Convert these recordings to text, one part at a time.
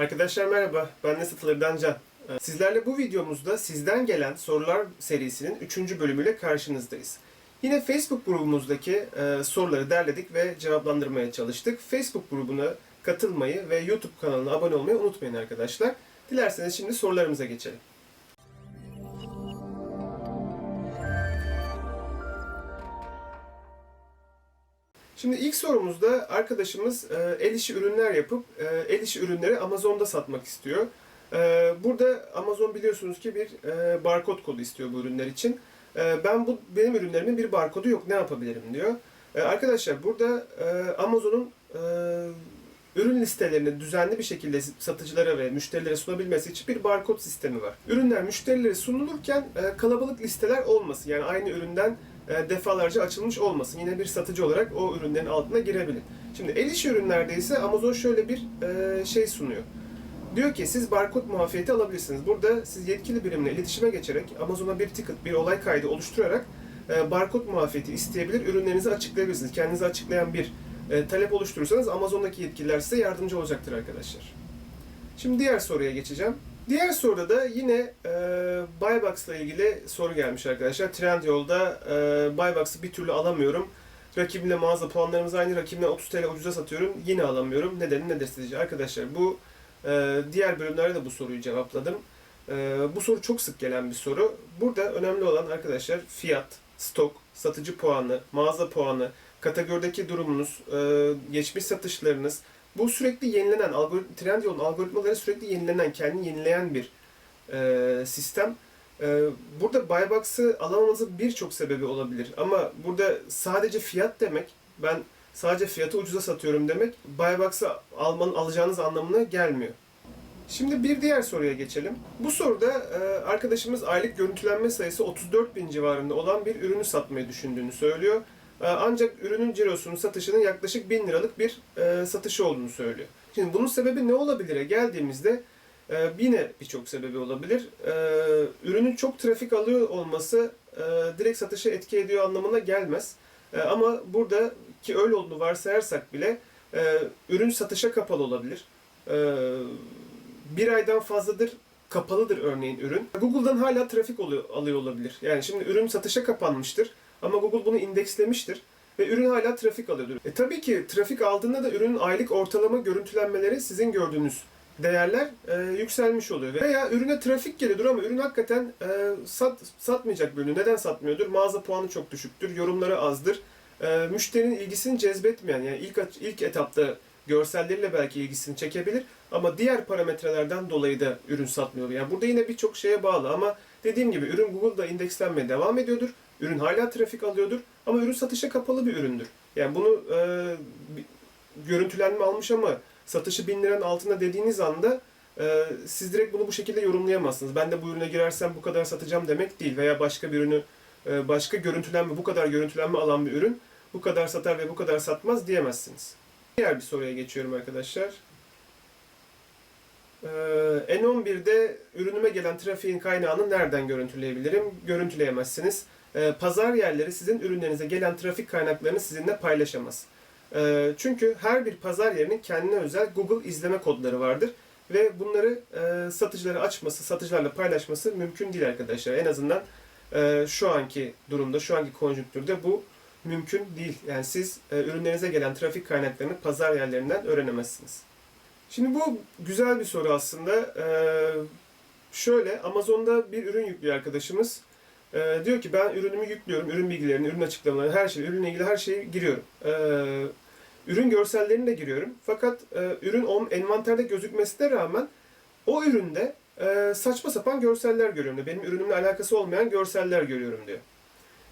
Arkadaşlar merhaba, ben de Satılır'dan Can. Ee, Sizlerle bu videomuzda sizden gelen sorular serisinin 3. bölümüyle karşınızdayız. Yine Facebook grubumuzdaki e, soruları derledik ve cevaplandırmaya çalıştık. Facebook grubuna katılmayı ve YouTube kanalına abone olmayı unutmayın arkadaşlar. Dilerseniz şimdi sorularımıza geçelim. Şimdi ilk sorumuzda arkadaşımız e, el işi ürünler yapıp e, el işi ürünleri Amazon'da satmak istiyor. E, burada Amazon biliyorsunuz ki bir barkod kodu istiyor bu ürünler için. Ben bu benim ürünlerimin bir barkodu yok ne yapabilirim diyor. Arkadaşlar burada Amazon'un ürün listelerini düzenli bir şekilde satıcılara ve müşterilere sunabilmesi için bir barkod sistemi var. Ürünler müşterilere sunulurken kalabalık listeler olmasın. Yani aynı üründen defalarca açılmış olmasın. Yine bir satıcı olarak o ürünlerin altına girebilir. Şimdi el işi ürünlerde ise Amazon şöyle bir e, şey sunuyor. Diyor ki siz barkod muafiyeti alabilirsiniz. Burada siz yetkili birimle iletişime geçerek Amazon'a bir ticket, bir olay kaydı oluşturarak e, barkod muafiyeti isteyebilir, ürünlerinizi açıklayabilirsiniz. Kendinizi açıklayan bir e, talep oluşturursanız Amazon'daki yetkililer size yardımcı olacaktır arkadaşlar. Şimdi diğer soruya geçeceğim. Diğer soruda da yine e, Buybox'la ilgili soru gelmiş arkadaşlar. Trendyol'da e, Buybox'ı bir türlü alamıyorum. Rakibimle mağaza puanlarımız aynı. Rakibimle 30 TL ucuza satıyorum. Yine alamıyorum. Nedeni nedir sizce? Arkadaşlar bu e, diğer bölümlerde de bu soruyu cevapladım. E, bu soru çok sık gelen bir soru. Burada önemli olan arkadaşlar fiyat, stok, satıcı puanı, mağaza puanı, kategorideki durumunuz, e, geçmiş satışlarınız, bu sürekli yenilenen, algorit Trendyol'un algoritmaları sürekli yenilenen, kendini yenileyen bir e, sistem. E, burada Buybox'ı alamamanızın birçok sebebi olabilir. Ama burada sadece fiyat demek, ben sadece fiyatı ucuza satıyorum demek, Buybox'ı almanın, alacağınız anlamına gelmiyor. Şimdi bir diğer soruya geçelim. Bu soruda e, arkadaşımız aylık görüntülenme sayısı 34 bin civarında olan bir ürünü satmayı düşündüğünü söylüyor. E, Ancak ürünün cirosunun satışının yaklaşık 1000 liralık bir e, satışı olduğunu söylüyor. Şimdi bunun sebebi ne olabilire geldiğimizde e, yine birçok sebebi olabilir. E, ürünün çok trafik alıyor olması direkt satışa etki ediyor anlamına gelmez. Ama burada ki öyle olduğunu varsayarsak bile ürün satışa kapalı olabilir. Bir aydan fazladır kapalıdır örneğin ürün. Google'dan hala trafik alıyor olabilir. Yani şimdi ürün satışa kapanmıştır ama Google bunu indekslemiştir ve ürün hala trafik alıyordur. E tabii ki trafik aldığında da ürünün aylık ortalama görüntülenmeleri sizin gördüğünüz değerler e, yükselmiş oluyor. Veya ürüne trafik geliyordur ama ürün hakikaten e, sat, satmayacak bir ürün. Neden satmıyordur? Mağaza puanı çok düşüktür, yorumları azdır. E, müşterinin ilgisini cezbetmeyen yani ilk ilk etapta görselleriyle belki ilgisini çekebilir ama diğer parametrelerden dolayı da ürün satmıyor. Yani burada yine birçok şeye bağlı ama dediğim gibi ürün Google'da indekslenmeye devam ediyordur. Ürün hala trafik alıyordur ama ürün satışa kapalı bir üründür. Yani bunu e, görüntülenme almış ama satışı 1000 liranın altında dediğiniz anda e, siz direkt bunu bu şekilde yorumlayamazsınız. Ben de bu ürüne girersem bu kadar satacağım demek değil veya başka bir ürünü e, başka görüntülenme bu kadar görüntülenme alan bir ürün bu kadar satar ve bu kadar satmaz diyemezsiniz. Diğer bir soruya geçiyorum arkadaşlar. Ee, N11'de ürünüme gelen trafiğin kaynağını nereden görüntüleyebilirim? Görüntüleyemezsiniz. Ee, Pazar yerleri sizin ürünlerinize gelen trafik kaynaklarını sizinle paylaşamaz. Ee, Çünkü her bir pazar yerinin kendine özel Google izleme kodları vardır. Ve bunları e, satıcılara açması, satıcılarla paylaşması mümkün değil arkadaşlar. En azından e, şu anki durumda, şu anki konjonktürde bu mümkün değil. Yani siz e, ürünlerinize gelen trafik kaynaklarını pazar yerlerinden öğrenemezsiniz. Şimdi bu güzel bir soru aslında. Şöyle Amazon'da bir ürün yüklüyor arkadaşımız. Ee, diyor ki ben ürünümü yüklüyorum, ürün bilgilerini, ürün açıklamalarını, her şeyi, ürünle ilgili her şeyi giriyorum. Ee, ürün görsellerini de giriyorum. Fakat e, ürün on, envanterde gözükmesine rağmen o üründe e, saçma sapan görseller görüyorum diyor. Benim ürünümle alakası olmayan görseller görüyorum diyor.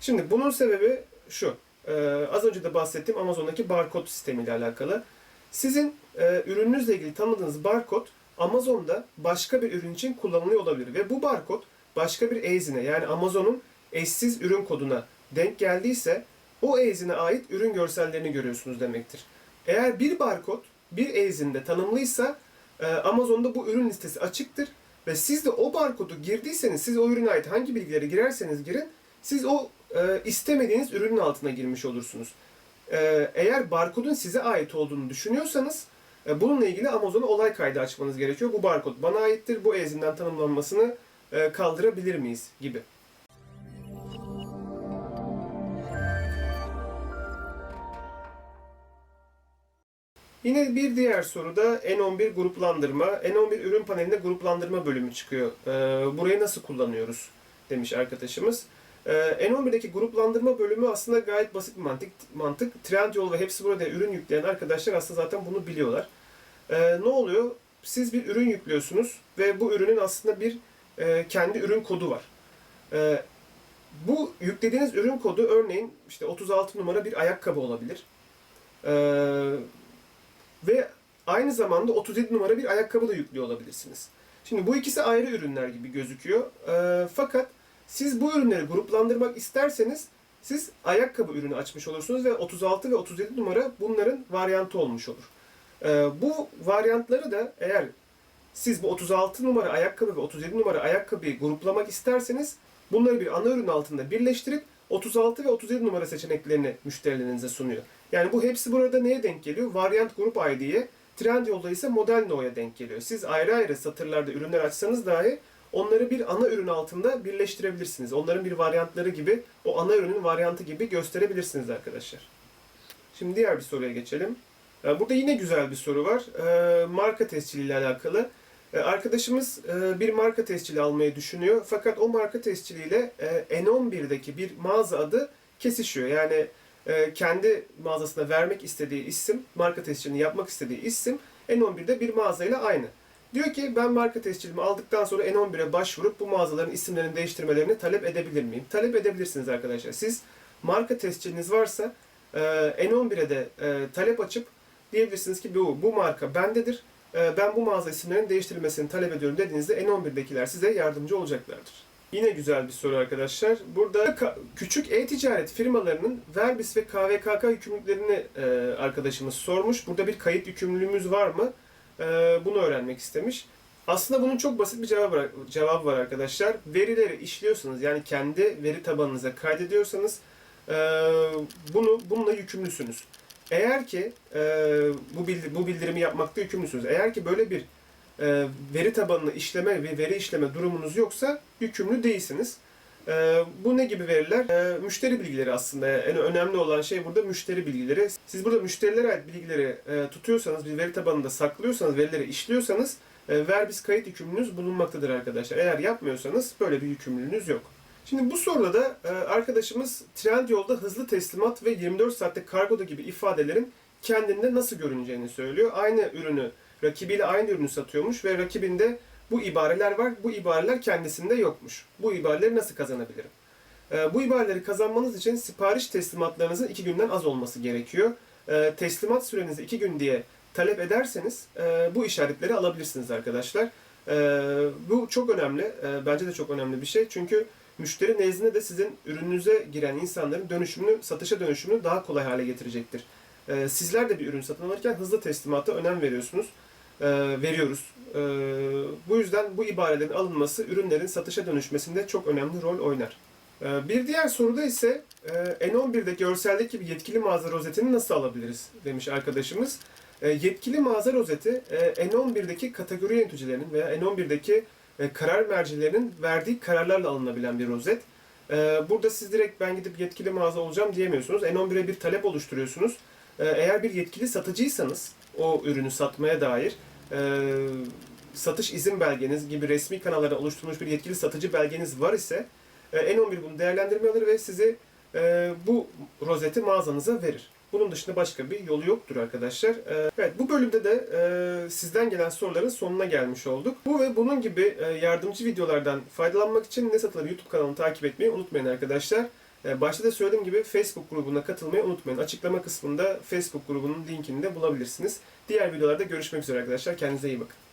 Şimdi bunun sebebi şu. Ee, az önce de bahsettiğim Amazon'daki barkod sistemiyle alakalı. Sizin e, ürününüzle ilgili tanıdığınız barkod Amazon'da başka bir ürün için kullanılıyor olabilir. Ve bu barkod başka bir eizine yani Amazon'un eşsiz ürün koduna denk geldiyse o eizine ait ürün görsellerini görüyorsunuz demektir. Eğer bir barkod bir eizinde tanımlıysa e, Amazon'da bu ürün listesi açıktır ve siz de o barkodu girdiyseniz, siz o ürüne ait hangi bilgileri girerseniz girin, siz o e, istemediğiniz ürünün altına girmiş olursunuz. E, eğer barkodun size ait olduğunu düşünüyorsanız E, Bununla ilgili Amazon'a olay kaydı açmanız gerekiyor. Bu barkod bana aittir. Bu ezinden tanımlanmasını kaldırabilir miyiz gibi. Yine bir diğer soruda N11 gruplandırma. N11 ürün panelinde gruplandırma bölümü çıkıyor. Ee, burayı nasıl kullanıyoruz demiş arkadaşımız. Ee, N11'deki gruplandırma bölümü aslında gayet basit bir mantık. mantık. Trendyol ve hepsi burada ürün yükleyen arkadaşlar aslında zaten bunu biliyorlar. Ne oluyor? Siz bir ürün yüklüyorsunuz ve bu ürünün aslında bir e, kendi ürün kodu var. Ee, bu yüklediğiniz ürün kodu örneğin işte 36 numara bir ayakkabı olabilir. Ee, ve aynı zamanda 37 numara bir ayakkabı da yüklüyor olabilirsiniz. Şimdi bu ikisi ayrı ürünler gibi gözüküyor. Fakat siz bu ürünleri gruplandırmak isterseniz siz ayakkabı ürünü açmış olursunuz ve 36 ve 37 numara bunların varyantı olmuş olur. Bu varyantları da eğer siz bu 36 numara ayakkabı ve 37 numara ayakkabıyı gruplamak isterseniz bunları bir ana ürün altında birleştirip 36 ve 37 numara seçeneklerini müşterilerinize sunuyor. Yani bu hepsi burada neye denk geliyor? Varyant grup ID'ye, Trendyol'da ise model no'ya denk geliyor. Siz ayrı ayrı satırlarda ürünler açsanız dahi onları bir ana ürün altında birleştirebilirsiniz. Onların bir varyantları gibi, o ana ürünün varyantı gibi gösterebilirsiniz arkadaşlar. Şimdi diğer bir soruya geçelim. Ee, Burada yine güzel bir soru var. Ee, Marka tescili ile alakalı. Ee, Arkadaşımız e, bir marka tescili almayı düşünüyor. Fakat o marka tesciliyle e, N11'deki bir mağaza adı kesişiyor. Yani e, kendi mağazasına vermek istediği isim, marka tescilini yapmak istediği isim N11'de bir mağazayla aynı. Diyor ki ben marka tescilimi aldıktan sonra N11'e başvurup bu mağazaların isimlerini değiştirmelerini talep edebilir miyim? Talep edebilirsiniz arkadaşlar. Siz marka tesciliniz varsa e, N11'e de talep açıp diyebilirsiniz ki bu, bu marka bendedir. E, ben bu mağaza isimlerinin değiştirilmesini talep ediyorum dediğinizde N11'dekiler size yardımcı olacaklardır. Yine güzel bir soru arkadaşlar. Burada küçük e-ticaret firmalarının Verbis ve KVKK yükümlülüklerini e, arkadaşımız sormuş. Burada bir kayıt yükümlülüğümüz var mı? E, bunu öğrenmek istemiş. Aslında bunun çok basit bir cevabı var, cevabı var arkadaşlar. Verileri işliyorsanız yani kendi veri tabanınıza kaydediyorsanız e, bunu bununla yükümlüsünüz. Eğer ki e, bu bildi- bu bildirimi yapmakta yükümlüsünüz. Eğer ki böyle bir e, veri tabanını işleme ve veri işleme durumunuz yoksa yükümlü değilsiniz. E, bu ne gibi veriler? E, müşteri bilgileri aslında en önemli olan şey burada müşteri bilgileri. Siz burada müşterilere ait bilgileri e, tutuyorsanız, bir veri tabanında saklıyorsanız, verileri işliyorsanız e, verbis kayıt yükümlülüğünüz bulunmaktadır arkadaşlar. Eğer yapmıyorsanız böyle bir yükümlülüğünüz yok. Şimdi bu soruda da e, arkadaşımız Trendyol'da hızlı teslimat ve 24 saatlik kargoda gibi ifadelerin kendinde nasıl görüneceğini söylüyor. Aynı ürünü, rakibiyle aynı ürünü satıyormuş ve rakibinde bu ibareler var. Bu ibareler kendisinde yokmuş. Bu ibareleri nasıl kazanabilirim? E, bu ibareleri kazanmanız için sipariş teslimatlarınızın iki günden az olması gerekiyor. E, teslimat sürenizi iki gün diye talep ederseniz bu işaretleri alabilirsiniz arkadaşlar. Bu çok önemli. Bence de çok önemli bir şey. Çünkü müşteri nezdinde de sizin ürününüze giren insanların dönüşümünü, satışa dönüşümünü daha kolay hale getirecektir. Ee, sizler de bir ürün satın alırken hızlı teslimata önem veriyorsunuz, ee, veriyoruz. Ee, bu yüzden bu ibarelerin alınması ürünlerin satışa dönüşmesinde çok önemli rol oynar. Bir diğer soruda ise e, N11'de görseldeki bir yetkili mağaza rozetini nasıl alabiliriz demiş arkadaşımız. Yetkili mağaza rozeti e, N11'deki kategori yöneticilerinin veya N11'deki e, karar mercilerinin verdiği kararlarla alınabilen bir rozet. E, burada siz direkt ben gidip yetkili mağaza olacağım diyemiyorsunuz. N11'e bir talep oluşturuyorsunuz. E, eğer bir yetkili satıcıysanız o ürünü satmaya dair satış izin belgeniz gibi resmi kanallara oluşturulmuş bir yetkili satıcı belgeniz var ise e, N11 bunu değerlendirme alır ve sizi bu rozeti mağazanıza verir. Bunun dışında başka bir yolu yoktur arkadaşlar. Ee, Evet bu bölümde de e, sizden gelen soruların sonuna gelmiş olduk. Bu ve bunun gibi e, yardımcı videolardan faydalanmak için Ne Satılır YouTube kanalını takip etmeyi unutmayın arkadaşlar. E, başta da söylediğim gibi Facebook grubuna katılmayı unutmayın. Açıklama kısmında Facebook grubunun linkini de bulabilirsiniz. Diğer videolarda görüşmek üzere arkadaşlar. Kendinize iyi bakın.